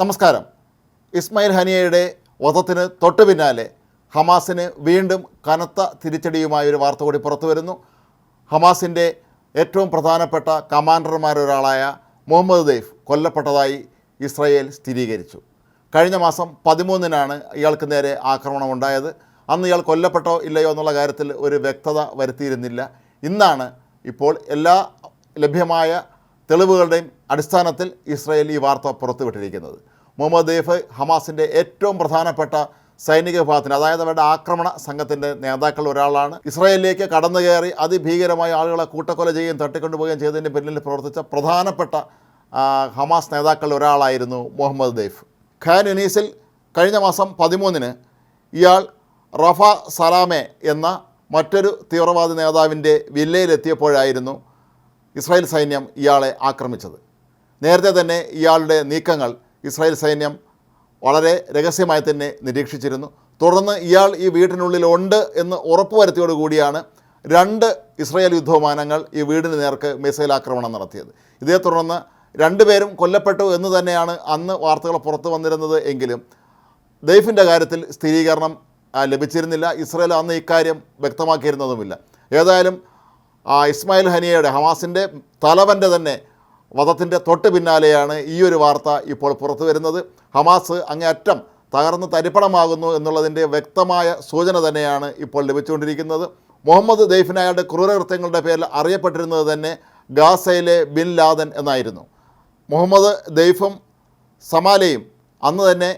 നമസ്കാരം. ഇസ്മായിൽ ഹനിയയുടെ വധത്തിന് തൊട്ടു പിന്നാലെ ഹമാസിന് വീണ്ടും കനത്ത തിരിച്ചടിയുമായ ഒരു വാർത്ത കൂടി പുറത്തു വരുന്നു. ഹമാസിന്റെ ഏറ്റവും പ്രധാനപ്പെട്ട കമാൻഡർമാരൊരാളായ മുഹമ്മദ് ദൈഫ് കൊല്ലപ്പെട്ടതായി ഇസ്രയേൽ സ്ഥിരീകരിച്ചു. കഴിഞ്ഞ മാസം പതിമൂന്നിനാണ് ഇയാൾക്ക് നേരെ ആക്രമണം ഉണ്ടായത് അന്ന് ഇയാൾ കൊല്ലപ്പെട്ടോ ഇല്ലയോ എന്നുള്ള കാര്യത്തിൽ ഒരു വ്യക്തത വരുത്തിയിരുന്നില്ല. ഇന്നാണ് ഇപ്പോൾ എല്ലാ ലഭ്യമായ തെളിവുകളുടെയും അടിസ്ഥാനത്തിൽ ഇസ്രായേൽ ഈ വാർത്ത പുറത്തുവിട്ടിരിക്കുന്നത്. മുഹമ്മദ് ദെയ്ഫ് ഹമാസിന്റെ ഏറ്റവും പ്രധാനപ്പെട്ട സൈനിക വിഭാഗത്തിന് അതായത് അവരുടെ ആക്രമണ സംഘത്തിന്റെ നേതാക്കൾ ഒരാളാണ്. ഇസ്രായേലിലേക്ക് കടന്നു കയറി അതിഭീകരമായ ആളുകളെ കൂട്ടക്കൊല ചെയ്യുകയും തട്ടിക്കൊണ്ടുപോവുകയും ചെയ്തതിന്റെ പിന്നിൽ പ്രവർത്തിച്ച പ്രധാനപ്പെട്ട ഹമാസ് നേതാക്കളിൽ ഒരാളായിരുന്നു മുഹമ്മദ് ദൈഫ്. ഖാൻ യുനീസിൽ കഴിഞ്ഞ മാസം പതിമൂന്നിന് ഇയാൾ റഫ സലാമെ എന്ന മറ്റൊരു തീവ്രവാദി നേതാവിന്റെ വില്ലയിലെത്തിയപ്പോഴായിരുന്നു ഇസ്രായേൽ സൈന്യം ഇയാളെ ആക്രമിച്ചത്. നേരത്തെ തന്നെ ഇയാളുടെ നീക്കങ്ങൾ ഇസ്രായേൽ സൈന്യം വളരെ രഹസ്യമായി തന്നെ നിരീക്ഷിച്ചിരുന്നു. തുടർന്ന് ഇയാൾ ഈ വീടിനുള്ളിൽ ഉണ്ട് എന്ന് ഉറപ്പുവരുത്തിയോടുകൂടിയാണ് രണ്ട് ഇസ്രായേൽ യുദ്ധവിമാനങ്ങൾ ഈ വീടിന് നേർക്ക് മിസൈൽ ആക്രമണം നടത്തിയത്. ഇതേ തുടർന്ന് രണ്ടുപേരും കൊല്ലപ്പെട്ടു എന്ന് തന്നെയാണ് അന്ന് വാർത്തകൾ പുറത്തു വന്നിരുന്നത് എങ്കിലും ദൈഫിന്റെ കാര്യത്തിൽ സ്ഥിരീകരണം ലഭിച്ചിരുന്നില്ല. ഇസ്രായേൽ അന്ന് ഇക്കാര്യം വ്യക്തമാക്കിയിരുന്നതുമില്ല. ഏതായാലും ആ, ഇസ്മായിൽ ഹനിയയുടെ ഹമാസിന്റെ തലവന്റെ തന്നെ വധത്തിന്റെ തൊട്ട് പിന്നാലെയാണ് ഈ ഒരു വാർത്ത ഇപ്പോൾ പുറത്തു വരുന്നത്. ഹമാസ് അങ്ങേയറ്റം തകർന്ന് തരിപ്പണമാകുന്നു എന്നുള്ളതിന്റെ വ്യക്തമായ സൂചന തന്നെയാണ് ഇപ്പോൾ ലഭിച്ചുകൊണ്ടിരിക്കുന്നത്. മുഹമ്മദ് ദൈഫിന് അയാളുടെ ക്രൂരകൃത്യങ്ങളുടെ പേരിൽ അറിയപ്പെട്ടിരുന്നത് തന്നെ ഗാസയിലെ ബിൻ ലാദൻ എന്നായിരുന്നു. മുഹമ്മദ് ദൈഫും സമാലയും അന്ന് തന്നെ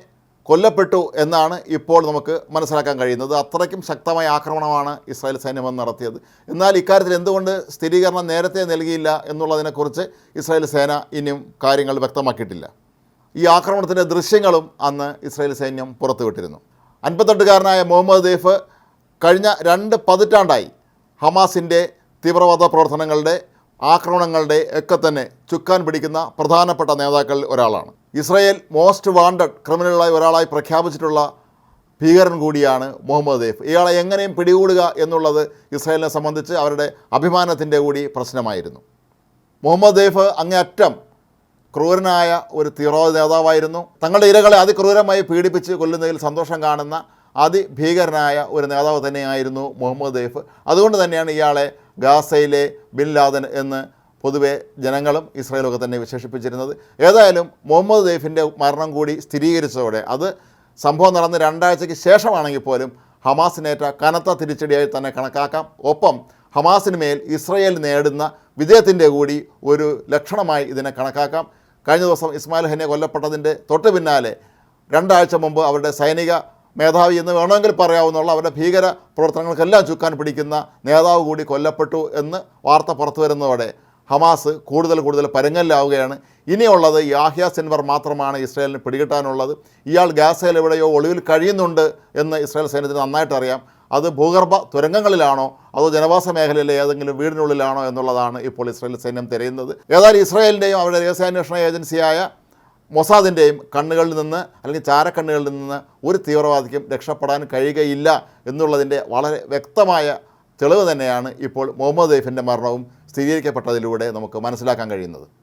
കൊല്ലപ്പെട്ടു എന്നാണ് ഇപ്പോൾ നമുക്ക് മനസ്സിലാക്കാൻ കഴിയുന്നത്. അത്രയ്ക്കും ശക്തമായ ആക്രമണമാണ് ഇസ്രായേൽ സൈന്യം അന്ന് നടത്തിയത്. എന്നാൽ ഇക്കാര്യത്തിൽ എന്തുകൊണ്ട് സ്ഥിരീകരണം നേരത്തെ നൽകിയില്ല എന്നുള്ളതിനെക്കുറിച്ച് ഇസ്രായേൽ സേന ഇനിയും കാര്യങ്ങൾ വ്യക്തമാക്കിയിട്ടില്ല. ഈ ആക്രമണത്തിന്റെ ദൃശ്യങ്ങളും അന്ന് ഇസ്രായേൽ സൈന്യം പുറത്തുവിട്ടിരുന്നു. അൻപത്തെട്ടുകാരനായ മുഹമ്മദ് ദീഫ് കഴിഞ്ഞ രണ്ട് പതിറ്റാണ്ടായി ഹമാസിന്റെ തീവ്രവാദ പ്രവർത്തനങ്ങളുടെ ആക്രമണങ്ങളുടെ ഒക്കെ തന്നെ ചുക്കാൻ പിടിക്കുന്ന പ്രധാനപ്പെട്ട നേതാക്കളിൽ ഒരാളാണ്. ഇസ്രായേൽ മോസ്റ്റ് വാണ്ടഡ് ക്രിമിനലായി ഒരാളായി പ്രഖ്യാപിച്ചിട്ടുള്ള ഭീകരൻ കൂടിയാണ് മുഹമ്മദ് ദൈഫ്. ഇയാളെ എങ്ങനെയും പിടികൂടുക എന്നുള്ളത് ഇസ്രായേലിനെ സംബന്ധിച്ച് അവരുടെ അഭിമാനത്തിന്റെ കൂടി പ്രശ്നമായിരുന്നു. മുഹമ്മദ് ദൈഫ് അങ്ങേയറ്റം ക്രൂരനായ ഒരു തീവ്രവാദ നേതാവായിരുന്നു. തങ്ങളുടെ ഇരകളെ അതിക്രൂരമായി പീഡിപ്പിച്ച് കൊല്ലുന്നതിൽ സന്തോഷം കാണുന്ന അതിഭീകരനായ ഒരു നേതാവ് തന്നെയായിരുന്നു മുഹമ്മദ് ദൈഫ്. അതുകൊണ്ട് തന്നെയാണ് ഇയാളെ ഗാസയിലെ ബിൻ ലാദൻ എന്ന് പൊതുവെ ജനങ്ങളും ഇസ്രായേലൊക്കെ തന്നെ വിശേഷിപ്പിച്ചിരുന്നത്. ഏതായാലും മുഹമ്മദ് ദൈഫിന്റെ മരണം കൂടി സ്ഥിരീകരിച്ചതോടെ അത് സംഭവം നടന്ന് രണ്ടാഴ്ചയ്ക്ക് ശേഷമാണെങ്കിൽ പോലും ഹമാസിനേറ്റ കനത്ത തിരിച്ചടിയായി തന്നെ കണക്കാക്കാം. ഒപ്പം ഹമാസിന് മേൽ ഇസ്രയേൽ നേടുന്ന വിജയത്തിന്റെ കൂടി ഒരു ലക്ഷണമായി ഇതിനെ കണക്കാക്കാം. കഴിഞ്ഞ ദിവസം ഇസ്മായിൽ ഹനെ കൊല്ലപ്പെട്ടതിന്റെ തൊട്ട് പിന്നാലെ രണ്ടാഴ്ച മുമ്പ് അവരുടെ സൈനിക മേധാവി എന്ന് വേണമെങ്കിൽ പറയാവുന്നുള്ള അവരുടെ ഭീകര പ്രവർത്തനങ്ങൾക്കെല്ലാം ചുക്കാൻ പിടിക്കുന്ന നേതാവ് കൂടി കൊല്ലപ്പെട്ടു എന്ന് വാർത്ത പുറത്തു വരുന്നതോടെ ഹമാസ് കൂടുതൽ കൂടുതൽ പരങ്ങലിലാവുകയാണ്. ഇനിയുള്ളത് യാഹ്യ സെൻവർ മാത്രമാണ് ഇസ്രായേലിന് പിടികിട്ടാനുള്ളത്. ഇയാൾ ഗാസയിൽ എവിടെയോ ഒളിവിൽ കഴിയുന്നുണ്ട് എന്ന് ഇസ്രായേൽ സൈന്യത്തിന് നന്നായിട്ട് അറിയാം. അത് ഭൂഗർഭ തുരങ്കങ്ങളിലാണോ? അതോ ജനവാസ മേഖലയിലെ ഏതെങ്കിലും വീടിനുള്ളിലാണോ എന്നുള്ളതാണ് ഇപ്പോൾ ഇസ്രായേൽ സൈന്യം തിരയുന്നത്. ഏതായാലും ഇസ്രായേലിന്റെയും അവരുടെ രഹസ്യാന്വേഷണ ഏജൻസിയായ മൊസാദിന്റെയും കണ്ണുകളിൽ നിന്ന് അല്ലെങ്കിൽ ചാരക്കണ്ണുകളിൽ നിന്ന് ഒരു തീവ്രവാദിക്കും രക്ഷപ്പെടാൻ കഴിയുകയില്ല എന്നുള്ളതിന്റെ വളരെ വ്യക്തമായ തെളിവ് തന്നെയാണ് ഇപ്പോൾ മുഹമ്മദ് ദൈഫിന്റെ മരണവും സ്ഥിരീകരിക്കപ്പെട്ടതിലൂടെ നമുക്ക് മനസ്സിലാക്കാൻ കഴിയുന്നത്.